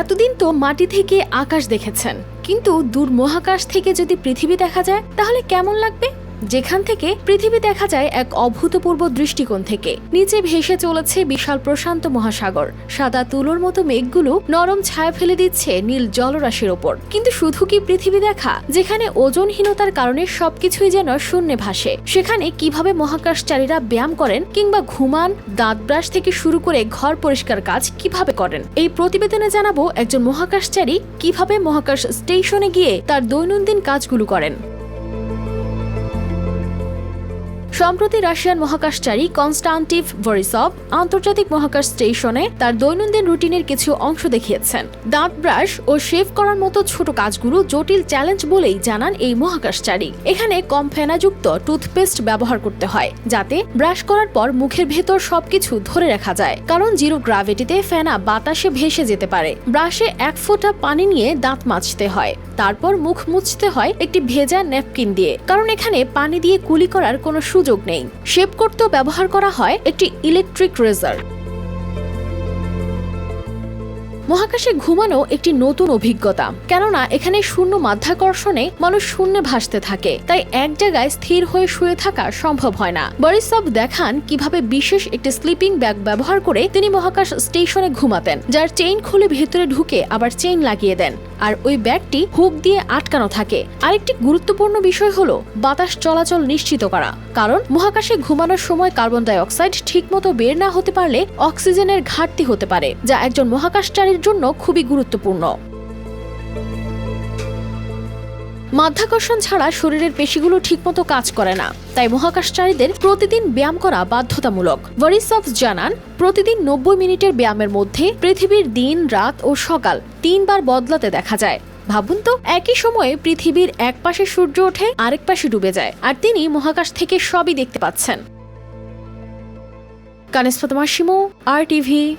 এতদিন তো মাটি থেকে আকাশ দেখেছেন। কিন্তু দূর মহাকাশ থেকে যদি পৃথিবী দেখা যায়, তাহলে কেমন লাগবে? যেখান থেকে পৃথিবী দেখা যায় এক অভূতপূর্ব দৃষ্টিকোণ থেকে। নিচে ভেসে চলেছে বিশাল প্রশান্ত মহাসাগর। সাদা তুলোর মতো মেঘগুলো নরম ছায়া ফেলে দিচ্ছে নীল জলরাশির ওপর। কিন্তু শুধু কি পৃথিবী দেখা? যেখানে ওজনহীনতার কারণে সবকিছুই যেন শূন্যে ভাসে। সেখানে কীভাবে মহাকাশচারীরা ব্যায়াম করেন কিংবা ঘুমান, দাঁত ব্রাশ থেকে শুরু করে ঘর পরিষ্কার কাজ কীভাবে করেন? এই প্রতিবেদনে জানাব একজন মহাকাশচারী কীভাবে মহাকাশ স্টেশনে গিয়ে তার দৈনন্দিন কাজগুলো করেন। সম্প্রতি রাশিয়ান মহাকাশচারী কনস্টান্টিভ ভরিসভ আন্তর্জাতিক মহাকাশ স্টেশনে তার দৈনন্দিন রুটিনের কিছু অংশ দেখিয়েছেন। দাঁত ব্রাশ ও শেভ করার মতো ছোট কাজগুলো জটিল চ্যালেঞ্জ বলেই জানান এই মহাকাশচারী। এখানে কম ফেনাযুক্ত টুথপেস্ট ব্যবহার করতে হয়, যাতে ব্রাশ করার পর মুখের ভেতর সবকিছু ধরে রাখা যায়। কারণ জিরো গ্রাভিটিতে ফেনা বাতাসে ভেসে যেতে পারে। ব্রাশে এক ফোঁটা পানি নিয়ে দাঁত মাজতে হয়। তারপর মুখ মুছতে হয় একটি ভেজা ন্যাপকিন দিয়ে। কারণ এখানে পানি দিয়ে কুলি করার কোনো সুযোগ নেই। শেপ করতেও ব্যবহার করা হয় একটি ইলেকট্রিক রেজার মহাকাশে ঘুমানো একটি নতুন অভিজ্ঞতা। কেননা, এখানে শূন্য মাধ্যাকর্ষণে মানুষ শূন্যে ভাসতে থাকে। তাই এক জায়গায় স্থির হয়ে শুয়ে থাকা সম্ভব হয় না। বরিসব দেখান কীভাবে বিশেষ একটি স্লিপিং ব্যাগ ব্যবহার করে তিনি মহাকাশ স্টেশনে ঘুমাতেন, যার চেইন খুলে ভেতরে ঢুকে আবার চেইন লাগিয়ে দেন। আর ওই ব্যাগটি হুক দিয়ে আটকানো থাকে। আরেকটি গুরুত্বপূর্ণ বিষয় হলো বাতাস চলাচল নিশ্চিত করা। কারণ, মহাকাশে ঘুমানোর সময় কার্বন ডাই অক্সাইড ঠিকমতো বের না হতে পারলে অক্সিজেনের ঘাটতি হতে পারে, যা একজন মহাকাশচারীর জন্য খুবই গুরুত্বপূর্ণ। মাধ্যাকর্ষণ ছাড়া শরীরের পেশিগুলো ঠিকমতো কাজ করে না, তাই মহাকাশচারীদের প্রতিদিন ব্যায়াম করা বাধ্যতামূলক। ভরিসভ জানান, প্রতিদিন নব্বই মিনিটের ব্যায়ামের মধ্যে পৃথিবীর দিন, রাত ও সকাল তিনবার বদলাতে দেখা যায়। ভাবুন তো, একই সময়ে পৃথিবীর এক পাশে সূর্য ওঠে, আরেক পাশে ডুবে যায়, আর তিনি মহাকাশ থেকে সবই দেখতে পাচ্ছেন। কানেস ফাতেমা আর টিভি।